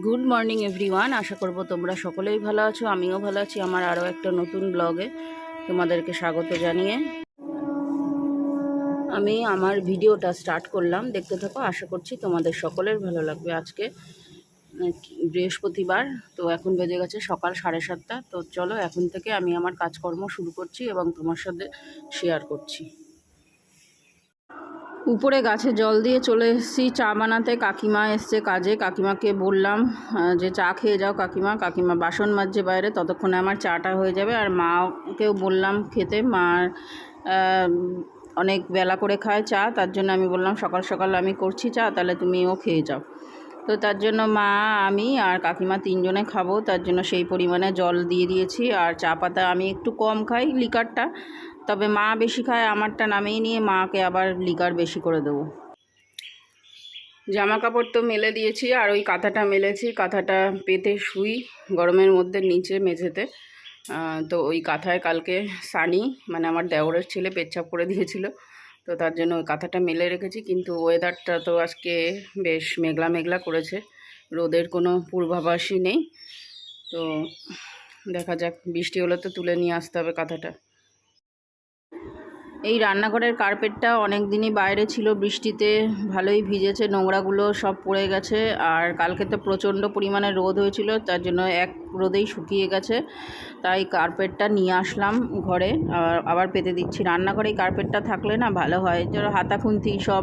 Good morning everyone আশা করব তোমরা সকলেই ভালো আছো, আমিও ভালো আছি। আমার আরও একটা নতুন ব্লগে তোমাদেরকে স্বাগত জানিয়ে আমি আমার ভিডিওটা স্টার্ট করলাম। দেখতে থাকো, আশা করছি তোমাদের সকলের ভালো লাগবে। আজকে বৃহস্পতিবার, তো এখন বেজে গেছে সকাল সাড়ে সাতটা। তো চলো, এখন থেকে আমি আমার কাজকর্ম শুরু করছি এবং তোমার সাথে শেয়ার করছি। উপরে গাছে জল দিয়ে চলে এসেছি, চা বানাতে। কাকিমা এসছে কাজে। কাকিমাকে বললাম যে চা খেয়ে যাও কাকিমা। কাকিমা বাসন মাজছে বাইরে, ততক্ষণে আমার চাটা হয়ে যাবে। আর মাকেও বললাম খেতে মার অনেক বেলা করে খায় চা। তার জন্য আমি বললাম, সকাল সকাল আমি করছি চা, তাহলে তুমিও খেয়ে যাও। তো তার জন্য মা, আমি আর কাকিমা তিনজনে খাব। তার জন্য সেই পরিমাণে জল দিয়ে দিয়েছি। আর চা পাতা আমি একটু কম খাই, লিকারটা। তবে মা বেশি খায়, আমারটা নামিয়ে নিয়ে মাকে আবার লিকার বেশি করে দেবো। জামা কাপড় তো মেলে দিয়েছি, আর ওই কাঁথাটা মেলেছি, কাঁথাটা পেতে শুই গরমের মধ্যে নিচে মেঝেতে। তো ওই কাঁথায় কালকে সানি মানে আমার দেওরের ছেলে পেচ্ছাপ করে দিয়েছিল, তো তার জন্য ওই কাঁথাটা মেলে রেখেছি, কিন্তু ওয়েদারটা তো আজকে বেশ মেঘলা মেঘলা করেছে, রোদের কোনো পূর্বাভাসই নেই। তো দেখা যাক, বৃষ্টি হলে তো তুলে নিয়ে আসতে হবে কাঁথাটা। এই রান্নাঘরের কার্পেটটা অনেক দিনই বাইরে ছিল, বৃষ্টিতে ভালোই ভিজেছে, নোংরাগুলো সব পড়ে গেছে আর কালকে তো প্রচণ্ড পরিমাণে রোদ হয়েছিল, তার জন্য এক রোদেই শুকিয়ে গেছে। তাই কার্পেটটা নিয়ে আসলাম ঘরে আবার পেতে দিচ্ছি। রান্নাঘরে এই কার্পেটটা থাকলে না ভালো হয়, যেন হাতা খুন্তি সব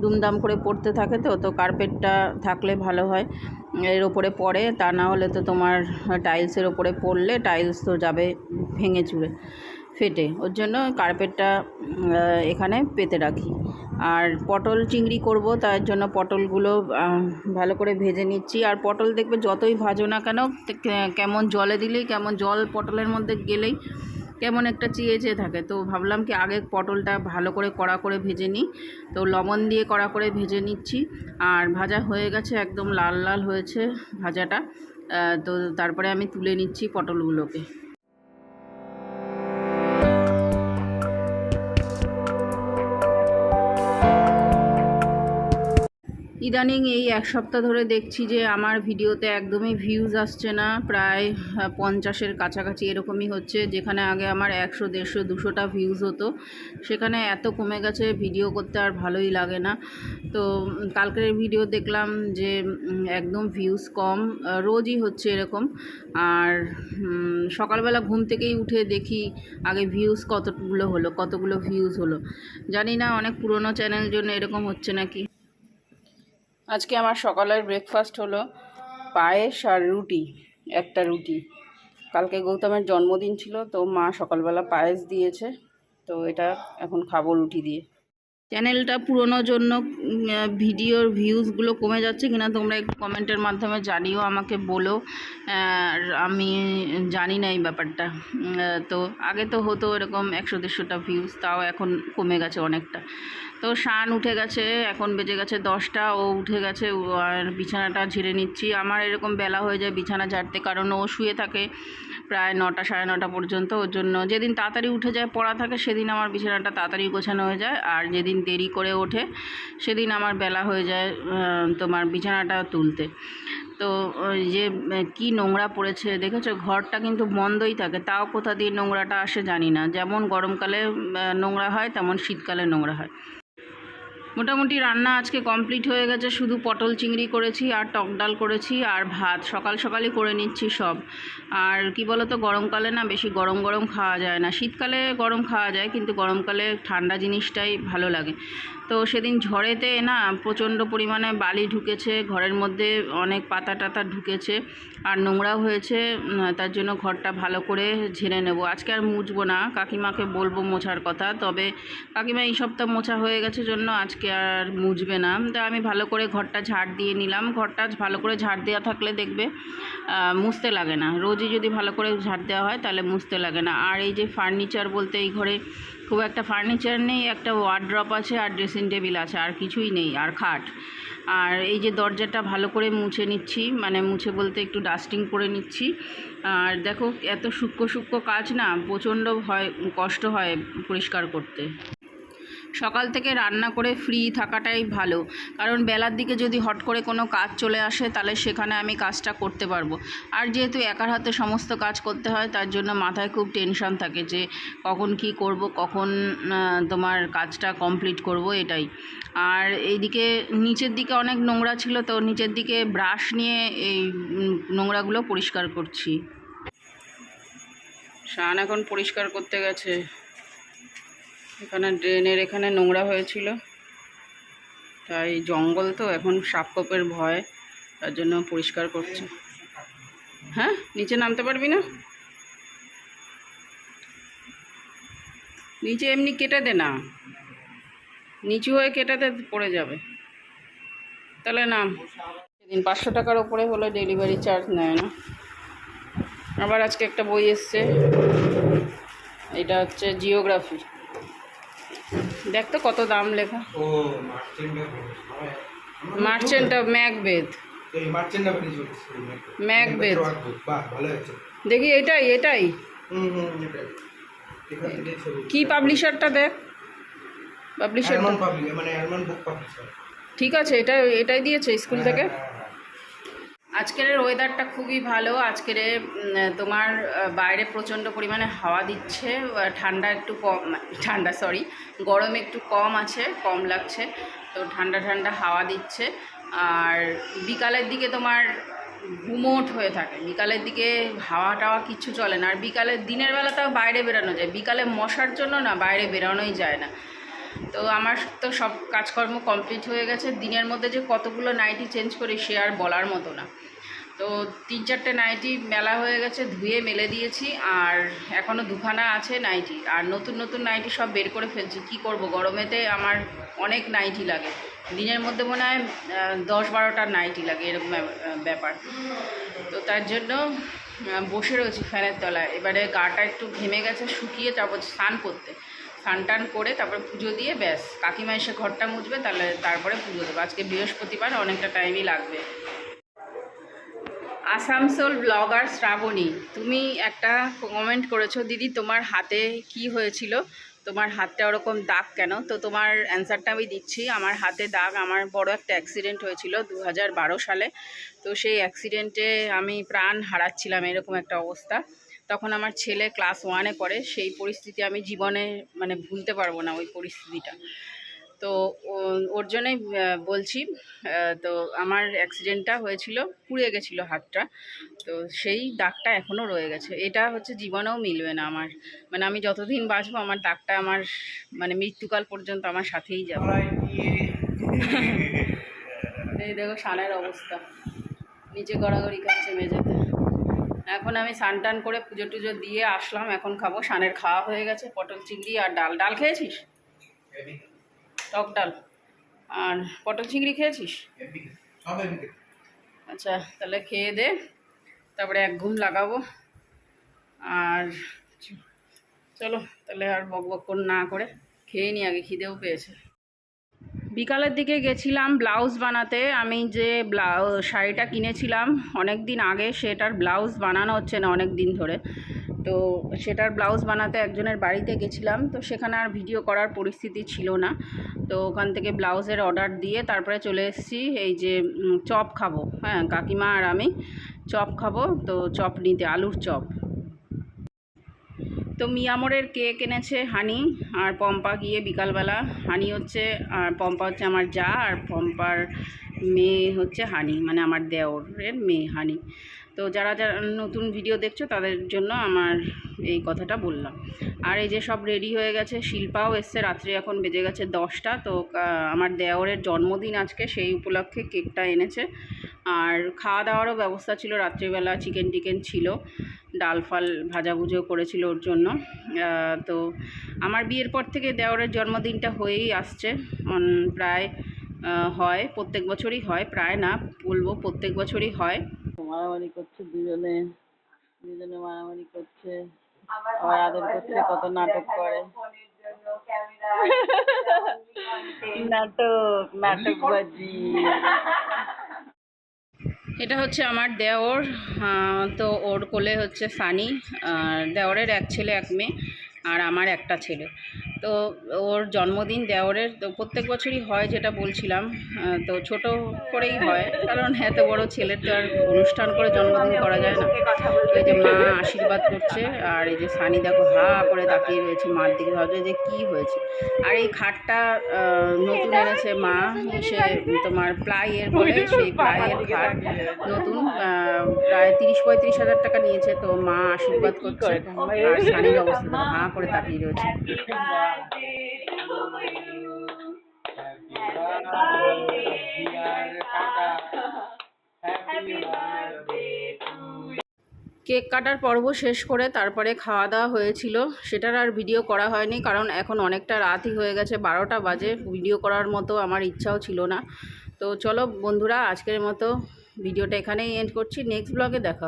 দুমদাম করে পড়তে থাকে তো তো কার্পেটটা থাকলে ভালো হয়। এর ওপরে পড়ে, তা না হলে তো তোমার টাইলসের ওপরে পড়লে টাইলস তো যাবে ভেঙে চুরে। ফেটে, ওর জন্য কার্পেটটা এখানে পেতে রাখি। আর পটল চিংড়ি করব, তার জন্য পটলগুলো ভালো করে ভেজে নিচ্ছি। আর পটল দেখবে যতই ভাজো না কেন কেমন জলে দিলেই, কেমন জল পটলের মধ্যে গেলেই কেমন একটা চেয়ে চেয়ে থাকে। তো ভাবলাম কি আগে পটলটা ভালো করে কড়া করে ভেজে নিই। তো লবণ দিয়ে কড়া করে ভেজে নিচ্ছি। আর ভাজা হয়ে গেছে, একদম লাল লাল হয়েছে ভাজাটা। তো তারপরে আমি তুলে নিচ্ছি পটলগুলোকে। ইদানিং এই এক সপ্তাহ ধরে দেখছি যে আমার ভিডিওতে একদমই ভিউজ আসছে না। প্রায় পঞ্চাশের কাছাকাছি এরকমই হচ্ছে, যেখানে আগে আমার একশো, দেড়শো, দুশোটা ভিউজ হতো। সেখানে এত কমে গেছে ভিডিও করতে আর ভালোই লাগে না। তো কালকের ভিডিও দেখলাম যে একদম ভিউজ কম রোজই হচ্ছে এরকম। আর সকালবেলা ঘুম থেকেই উঠে দেখি আগে ভিউজ কতগুলো হলো, কতগুলো ভিউজ হলো। জানি না, অনেক পুরনো চ্যানেল জন্য এরকম হচ্ছে নাকি। আজকে আমার সকালের ব্রেকফাস্ট হলো পায়েস আর রুটি, একটা রুটি। কালকে গৌতমের জন্মদিন ছিল, তো মা সকালবেলা পায়েস দিয়েছে, তো এটা এখন খাব রুটি দিয়ে। চ্যানেলটা পুরোনোর জন্য ভিডিওর ভিউজগুলো কমে যাচ্ছে কিনা তোমরা একটু কমেন্টের মাধ্যমে জানিও, আমাকে বলো। আমি জানি না এই ব্যাপারটা। তো আগে তো হতো এরকম একশো দেড়শোটা ভিউজ, তাও এখন কমে গেছে অনেকটা। তো শান উঠে গেছে, এখন বেজে গেছে দশটা, ও উঠে গেছে আর বিছানাটা ঝেড়ে নিচ্ছি। আমার এরকম বেলা হয়ে যায় বিছানা ঝাড়তে, কারণ ও শুয়ে থাকে। প্রায় নটা, সাড়ে নটা পর্যন্ত। ওর জন্য যেদিন তাড়াতাড়ি উঠে যায়, পড়া থাকে, সেদিন আমার বিছানাটা তাড়াতাড়ি গোছানো হয়ে যায়। আর যেদিন দেরি করে ওঠে, সেদিন আমার বেলা হয়ে যায় তোমার বিছানাটা তুলতে। তো যে কি নোংরা পড়েছে, দেখেছ? ঘরটা কিন্তু বন্ধই থাকে। তাও কোথা দিয়ে নোংরাটা আসে জানি না। যেমন গরমকালে নোংরা হয়, তেমন শীতকালে নোংরা হয়। মোটামুটি রান্না আজকে কমপ্লিট হয়ে গেছে। শুধু পটল চিংড়ি করেছি, আর টক ডাল করেছি, আর ভাত। সকাল সকালই করে নিচ্ছি সব। আর কি বলতো গরমকালে না বেশি গরম গরম খাওয়া যায় না। শীতকালে গরম খাওয়া যায়, কিন্তু গরমকালে ঠান্ডা জিনিসটাই ভালো লাগে। তো সেদিন ঝড়েতে না প্রচণ্ড পরিমাণে বালি ঢুকেছে, ঘরের মধ্যে অনেক পাতা টাতা ঢুকেছে আর নোংরাও হয়েছে তার জন্য ঘরটা ভালো করে ঝেড়ে নেব। আজকে আর মুছবো না, কাকিমাকে বলব মোছার কথা, তবে কাকিমা এই সপ্তাহ মোছা হয়ে গেছে জন্য আজকে আর মুছবে না। তা আমি ভালো করে ঘরটা ঝাড় দিয়ে নিলাম। ঘরটা ভালো করে ঝাড় দেওয়া থাকলে দেখবে মুছতে লাগে না। রোজই যদি ভালো করে ঝাড় দেওয়া হয় তাহলে মুছতে লাগে না। আর এই যে ফার্নিচার বলতে এই ঘরে খুব একটা ফার্নিচার নেই, একটা ওয়ার্ড্রপ আছে আর ড্রেসিং টেবিল আছে, আর কিছুই নেই, আর খাট। আর এই যে দরজাটা ভালো করে মুছে নিচ্ছি মানে মুছে বলতে একটু ডাস্টিং করে নিচ্ছি। আর দেখো, এত সূক্ষ্ম সূক্ষ্ম কাজ না, প্রচণ্ড হয় কষ্ট হয় পরিষ্কার করতে। সকাল থেকে রান্না করে ফ্রি থাকাটাই ভালো। কারণ বেলার দিকে যদি হট করে কোনো কাজ চলে আসে, তাহলে সেখানে আমি কাজটা করতে পারব। আর যেহেতু একার হাতে সমস্ত কাজ করতে হয়, তার জন্য মাথায় খুব টেনশন থাকে যে কখন কি করব, কখন তোমার কাজটা কমপ্লিট করব, এটাই। আর এইদিকে নিচের দিকে অনেক নোংরা ছিল, তো নিচের দিকে ব্রাশ নিয়ে এই নোংরাগুলো পরিষ্কার করছি। শান এখন পরিষ্কার করতে গেছে। এখানে ড্রেনের এখানে নোংরা হয়েছিল। তাই জঙ্গল তো এখন সাপকোপের ভয়, তার জন্য পরিষ্কার করছে। হ্যাঁ? নিচে নামতে পারবি না? নিচে এমনি কেটে দে না। নিচু হয়ে কেটে দে, পড়ে যাবে। তাহলে নাম। সেদিন পাঁচশো টাকার ওপরে হলে ডেলিভারি চার্জ নেয় না। আবার আজকে একটা বই এসছে। এটা হচ্ছে জিওগ্রাফি। দেখ তো কত দাম লেখা। ও মার্চেন্ট অফ ম্যাকবেথ। এই মার্চেন্ট আপনি ম্যাকবেথ। বাহ ভালো আছে দেখি এটাই এটাই। কি পাবলিশারটা দেখ? পাবলিশার মানে পাবলিশার ঠিক আছে এটা এটাই দিয়েছে স্কুল থেকে। আজকের ওয়েদারটা খুবই ভালো। আজকের তোমার বাইরে প্রচণ্ড পরিমাণে হাওয়া দিচ্ছে। ঠান্ডা একটু কম ঠান্ডা সরি গরম একটু কম আছে, কম লাগছে। তো ঠান্ডা ঠান্ডা হাওয়া দিচ্ছে। আর বিকালের দিকে তোমার ঘুমোট হয়ে থাকে। বিকালের দিকে হাওয়া টাওয়া কিচ্ছু চলে না। আর বিকালের দিনের বেলাটাও বাইরে বেরানো যায়। বিকালে মশার জন্য না বাইরে বেরানোই যায় না। তো আমার তো সব কাজকর্ম কমপ্লিট হয়ে গেছে। দিনের মধ্যে যে কতগুলো নাইটি চেঞ্জ করি সে আর বলার মতো না। তো তিন চারটে নাইটি মেলা হয়ে গেছে, ধুয়ে মেলে দিয়েছি আর এখনও দুখানা আছে নাইটি। আর নতুন নতুন নাইটি সব বের করে ফেলছি। কি করব? গরমেতে আমার অনেক নাইটি লাগে। দিনের মধ্যে মনে হয় দশ বারোটা নাইটি লাগে এরকম ব্যাপ- ব্যাপার। তো তার জন্য বসে রয়েছি ফ্যানের তলায়। এবারে গাটা একটু ঘেমে গেছে, শুকিয়ে তারপর স্নান করতে। স্নান টান করে তারপরে পুজো দিয়ে ব্যাস। কাকিমা এসে ঘরটা মুছবে, তাহলে তারপরে পুজো দেবো। আজকে বৃহস্পতিবার, অনেকটা টাইমই লাগবে। আসামসোল ব্লগার শ্রাবণী, তুমি একটা কমেন্ট করেছ, দিদি, তোমার হাতে কি হয়েছিল? তোমার হাতটা ওরকম দাগ কেন? তো তোমার অ্যান্সারটা আমি দিচ্ছি। আমার হাতে দাগ, আমার বড় একটা অ্যাক্সিডেন্ট হয়েছিল দু হাজার বারো সালে। তো সেই অ্যাক্সিডেন্টে আমি প্রাণ হারাচ্ছিলাম, এরকম একটা অবস্থা। তখন আমার ছেলে ক্লাস ওয়ানে পড়ে সেই পরিস্থিতি আমি জীবনে মানে ভুলতে পারব না ওই পরিস্থিতিটা। তো ওর জন্যই বলছি তো আমার অ্যাক্সিডেন্টটা হয়েছিল পুড়ে গেছিল হাতটা। তো সেই দাগটা এখনও রয়ে গেছে। এটা হচ্ছে জীবনেও মিলবে না আমার। মানে আমি যতদিন বাঁচবো আমার দাগটা আমার মানে মৃত্যুকাল পর্যন্ত আমার সাথেই যাবে। এই দেখো সানের অবস্থা। নিচে গড়াগড়ি খাচ্ছে মেঝেতে। এখন আমি স্নান টান করে পুজো টুজো দিয়ে আসলাম, এখন খাব। সানের খাওয়া হয়ে গেছে, পটল চিংড়ি আর ডাল। ডাল খেয়েছিস? টক ডাল। আর পটল চিংড়ি খেয়েছিস? আচ্ছা তাহলে খেয়ে দে, তারপরে এক ঘুম লাগাবো। আর চলো, তাহলে আর বক বক না করে, খেয়ে নি আগে, খিদেও পেয়েছে। বিকালের দিকে গেছিলাম ব্লাউজ বানাতে। আমি যে ব্লাউ শাড়িটা কিনেছিলাম অনেক দিন আগে, সেটার ব্লাউজ বানানো হচ্ছে না অনেক দিন ধরে। তো সেটার ব্লাউজ বানাতে একজনের বাড়িতে গেছিলাম, তো সেখানে আর ভিডিও করার পরিস্থিতি ছিল না। তো ওখান থেকে ব্লাউজের অর্ডার দিয়ে তারপরে চলে এসেছি, এই যে চপ খাব। হ্যাঁ কাকিমা আর আমি চপ খাব, তো চপ নিতে, আলুর চপ। তো মিয়ামোরের কেক এনেছে হানি আর পম্পা গিয়ে বিকালবেলা। হানি হচ্ছে, আর পম্পা হচ্ছে আমার যা, আর পম্পার মেয়ে হচ্ছে হানি মানে আমার দেওরের মেয়ে হানি। তো যারা যারা নতুন ভিডিও দেখছ, তাদের জন্য আমার এই কথাটা বললাম। আর এই যে সব রেডি হয়ে গেছে, শিল্পাও এসছে, রাত্রি এখন বেজে গেছে দশটা। তো আমার দেওরের জন্মদিন আজকে, সেই উপলক্ষে কেকটা এনেছে। আর খাওয়া দাওয়ারও ব্যবস্থা ছিল, রাত্রিবেলা চিকেন টিকেন ছিল। ডাল ফাল ভাজাভুজো করেছিল ওর জন্য। তো আমার বিয়ের পর থেকে দেওরের জন্মদিনটা হয়েই আসছে। প্রায় হয় প্রত্যেক বছরই হয় প্রায় না বলব প্রত্যেক বছরই হয়। মারামারি করছে দুজনে দুজনে মারামারি করছে। আবার আদর করছে কত নাটক করে। নাটক নাটক বাজি। এটা হচ্ছে আমার দেওর তো ওর কোলে হচ্ছে সানি দেওরের এক ছেলে, এক মেয়ে, আর আমার একটা ছেলে। তো ওর জন্মদিন দেওরের তো প্রত্যেক বছরই হয় যেটা বলছিলাম তো ছোট করেই হয় কারণ এত বড় ছেলের তো আর অনুষ্ঠান করে জন্মদিন করা যায় না। এই যে মা আশীর্বাদ করছে আর এই যে সানি দেখো হা করে তাকিয়ে রয়েছে মার দিকে ভাবছে যে কি হয়েছে। আর এই খাটটা নতুন এনেছে মা সে তোমার প্লাইয়ের বলে সেই প্লাইয়ের খাট নতুন প্রায় তিরিশ পঁয়ত্রিশ হাজার টাকা নিয়েছে তো মা আশীর্বাদ করছে। আর সানির অবস্থা হা করে তাকিয়ে রয়েছে। কেক কাটার পর্ব শেষ করে তারপরে খাওয়া দাওয়া হয়েছিল। সেটার আর ভিডিও করা হয়নি, কারণ এখন অনেকটা রাতই হয়ে গেছে, বারোটা বাজে। ভিডিও করার মতো আমার ইচ্ছাও ছিল না। তো চলো বন্ধুরা, আজকের মতো ভিডিওটা এখানেই এন্ড করছি। নেক্সট ব্লগে দেখা।